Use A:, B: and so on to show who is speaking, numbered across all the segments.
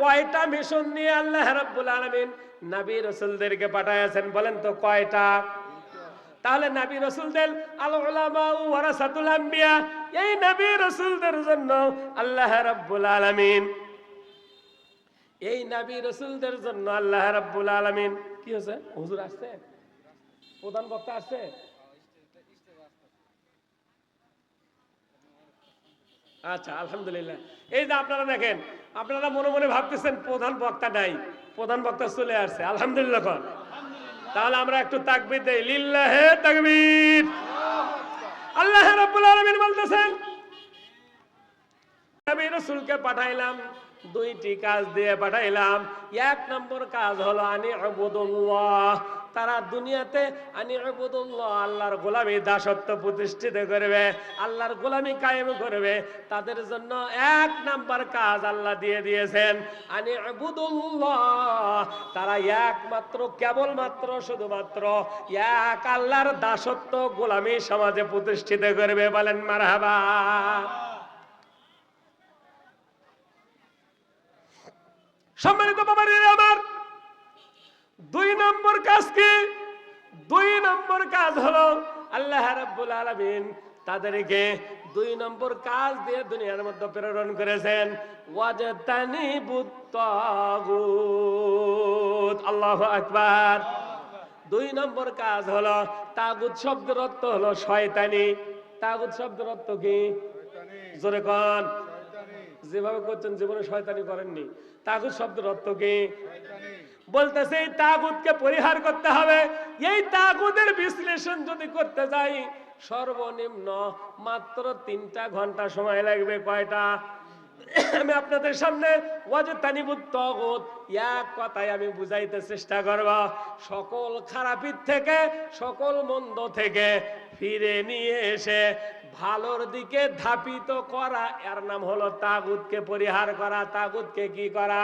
A: কয়টা মিশন নিয়ে আল্লাহ রাব্বুল আলামিন নবী রাসূলদেরকে পাঠাইছেন বলেন তো কয়টা? তাহলে নবী রাসূলদের আল উলামা ওয়ারাসাতুল আম্বিয়া, এই নবী রাসূলদের জন্য আল্লাহ রাব্বুল আলামিন, এই নবী রাসূলদের জন্য আল্লাহ রাব্বুল আলামিন, কি হয়েছে? হুজুর আসছে? প্রধান বক্তা আসছে? আচ্ছা আলহামদুলিল্লাহ। এই যে আপনারা দেখেন, আপনারা মনে মনে ভাবতেছেন প্রধান বক্তা নাই, প্রধান বক্তা চলে আসছে, আলহামদুলিল্লাহ কন। তাহলে আমরা একটু তাকবির দেই, লিল্লাহে তাকবীর। আল্লাহ রাব্বুল আলামিন বলতেছেন নবী রাসূলকে পাঠাইলাম, দুইটি কাজ দিয়ে পাঠাইলাম। এক নম্বর কাজ হলো আনি আবুদুল্লাহ তারা দুনিয়াতে, আনি আবুদুল্লাহ আল্লাহর গোলামি দাসত্ব প্রতিষ্ঠিত করবে, আল্লাহর গোলামি কায়েম করবে, তাদের জন্য এক নাম্বার কাজ আল্লাহ দিয়ে দিয়েছেন। আনি আবুদুল্লাহ তারা একমাত্র, কেবলমাত্র, শুধুমাত্র এক আল্লাহর দাসত্ব, গোলামি সমাজে প্রতিষ্ঠিত করবে বলেন, মারহাবা। সম্মানিত বাবারে আমার দুই নম্বর কাজ কি? দুই নম্বর কাজ হলো আল্লাহ রাব্বুল আলামিন তাদেরকে দুই নম্বর কাজ দিয়ে দুনিয়ার মধ্যে প্রেরণ করেছেন। আল্লাহু আকবার। দুই নম্বর কাজ হলো তাগুত শব্দের অর্থ হলো শয়তানি। তাগুত শব্দের অর্থ কি? জোরে কন। যেভাবে করছেন জীবনে শয়তানি করেননি। তাগুত শব্দের অর্থ কি? বলতেছে, এই তাগুতকে পরিহার করতে হবে। এই তাগুদের বিশ্লেষণ যদি করতে যাই, সর্বনিম্ন মাত্র তিনটা ঘণ্টা সময় লাগবে। কয়টা? আমি আপনাদের সামনে এক কথায় আমি বুঝাইতে চেষ্টা করব। সকল খারাপির থেকে, সকল মন্দ থেকে ফিরে নিয়ে এসে ভালোর দিকে ধাপিত করা। এর নাম হলো তাগুতকে পরিহার করা। তাগুতকে কি করা?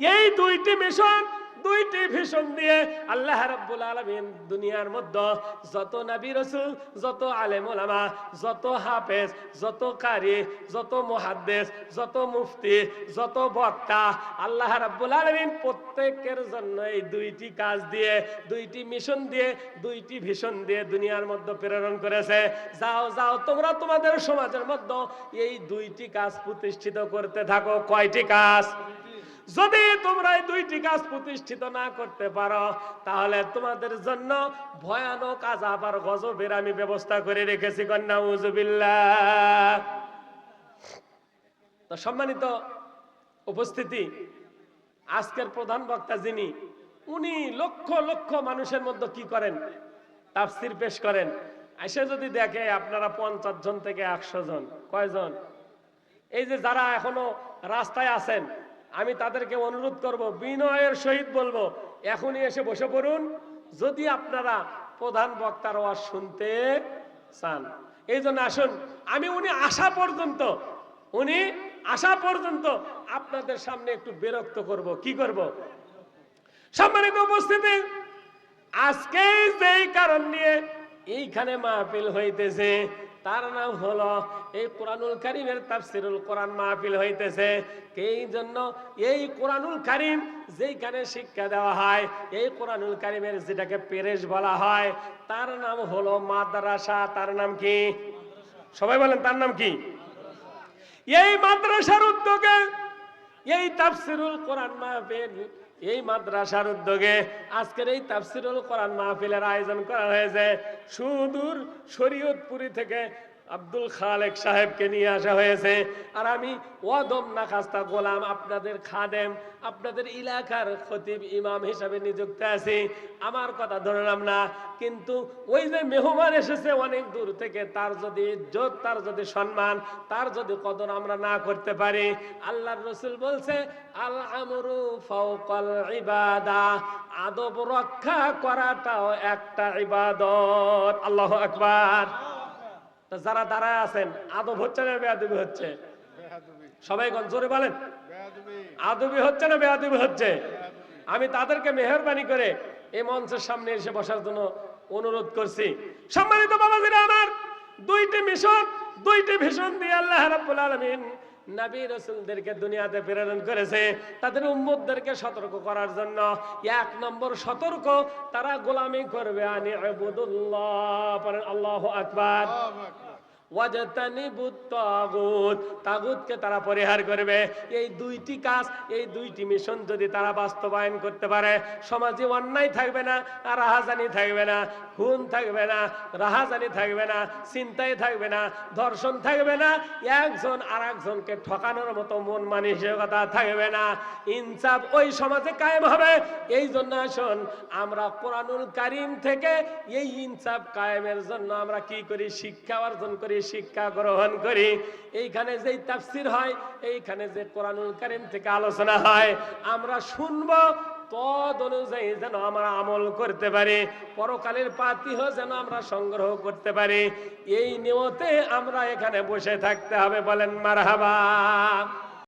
A: এই দুইটি মিশন, দুইটি ভীষণ দিয়ে আল্লাহ রাব্বুল আলামিন দুনিয়ার মধ্যে যত নবী রাসূল, যত আলেম ওলামা যত হাফেজ, যত কারি, যত মুহাদ্দিস, যত মুফতি, যত বক্তা, আল্লাহ রাব্বুল আলামিন প্রত্যেকের জন্য এই দুইটি কাজ দিয়ে, দুইটি মিশন দিয়ে, দুইটি ভীষণ দিয়ে দুনিয়ার মধ্যে প্রেরণ করেছে। যাও যাও, তোমরা তোমাদের সমাজের মধ্যে এই দুইটি কাজ প্রতিষ্ঠিত করতে থাকো। কয়টি কাজ? যদি তোমরা এই দুইটি কাজ প্রতিষ্ঠিত না করতে পারো, তাহলে তোমাদের জন্য ভয়ানক আজাব আর গজবের আমি ব্যবস্থা করে রেখেছি, কন্যা উজুবিল্লাহ তো সম্মানিত উপস্থিতি, আজকের প্রধান বক্তা যিনি, উনি লক্ষ লক্ষ মানুষের মধ্যে কি করেন? তাফসির পেশ করেন। এসে যদি দেখে আপনারা পঞ্চাশ জন থেকে একশো জন, কয়জন? এই যে যারা এখনও রাস্তায় আছেন আমি তাদেরকে অনুরোধ করব, বিনয়ের সহিত বলব, এখনই এসে বসে পড়ুন। যদি আপনারা প্রধান বক্তার ওয়াজ শুনতে চান। এই জন্য আসুন, আমি উনি আসা পর্যন্ত, উনি আসা পর্যন্ত আপনাদের সামনে একটু বিরক্ত করব। কি করব? সম্মানিত উপস্থিতি আজকে যেই কারণ নিয়ে এইখানে মাহফিল হইতেছে তার নাম হলো, এই কোরআনুল কারিমের তাফসিরুল কোরআন মাহফিল হইতেছে। এই জন্য? এই কোরআনুল কারিম যেইখানে শিক্ষা দেওয়া হয়, এই কোরআনুল কারিমের যেটাকে পেরেশ বলা হয়, তার নাম হলো মাদ্রাসা। তার নাম কি? সবাই বলেন, তার নাম কি? এই মাদ্রাসার উদ্যোগে এই তাফসিরুল কোরআন মাহফিল এই মাদ্রাসার উদ্যোগে আজকের এই তাফসিরুল কোরআন মাহফিলের আয়োজন করা হয়েছে। সুদূর শরীয়তপুরি থেকে আব্দুল খালেক সাহেবকে নিয়ে আসা হয়েছে। আর আমি ওয়াদম নাখাস্তা গোলাম আপনাদের খাদেম, আপনাদের এলাকার খতিব ইমাম হিসাবে নিযুক্ত আছি। আমার কথা ধরলাম না, কিন্তু ওই যে মেহমান এসেছে অনেক দূর থেকে, তার যদি ইজ্জত, তার যদি সম্মান, তার যদি কদর আমরা না করতে পারি, আল্লাহর রসুল বলছে, আল আমরু ইবাদা আদব রক্ষা করাটাও একটা ইবাদত। আল্লাহ আকবার। যারা দাঁড়ায় আছেন, আদব হচ্ছে না বেয়াদবি হচ্ছে? সবাই গণ জোরে বলেন। আদবি হচ্ছে না বেয়াদবি হচ্ছে? আমি তাদেরকে মেহরবানি করে এই মঞ্চের সামনে এসে বসার জন্য অনুরোধ করছি। সম্মানিত বাবাজিরা আমার, দুইটি মিশন, দুইটি ভীষণ দিয়ে আল্লাহ রাব্বুল আলামিন নবী রসুলদেরকে দুনিয়াতে প্রেরণ করেছে, তাদের উম্মতদেরকে সতর্ক করার জন্য। এক নম্বর সতর্ক, তারা গোলামি করবে। আনি আবুদুল্লাহ আল্লাহ আকবার। তারা পরিহার করবে। এই দুইটি কাজ, এই দুইটি মিশন যদি তারা বাস্তবায়ন করতে পারে, সমাজে অন্যায় থাকবে না, আর রাহাজানি থাকবে না, খুন থাকবে না, রাহাজানি থাকবে না চিন্তায় থাকবে না, ধর্ষণ থাকবে না, একজন আর একজনকে ঠকানোর মতো মন মানসিকতা থাকবে না। ইনসাফ ওই সমাজে কায়েম হবে। এই জন্য আসুন, আমরা কোরআনুল কারিম থেকে এই ইনসাফ কায়েমের জন্য আমরা কি করি? শিক্ষা অর্জন করি শিক্ষা গ্রহণ করি। এইখানে যেই তাফসির হয়, এইখানে যে কোরআনুল কারিম থেকে আলোচনা হয়, আমরা শুনব পদ অনুযায়ী যেন আমরা আমল করতে পারি, পরকালের পাতিহ যেন আমরা সংগ্রহ করতে পারি। এই নিয়তে আমরা এখানে বসে থাকতে হবে বলেন মারহাবা।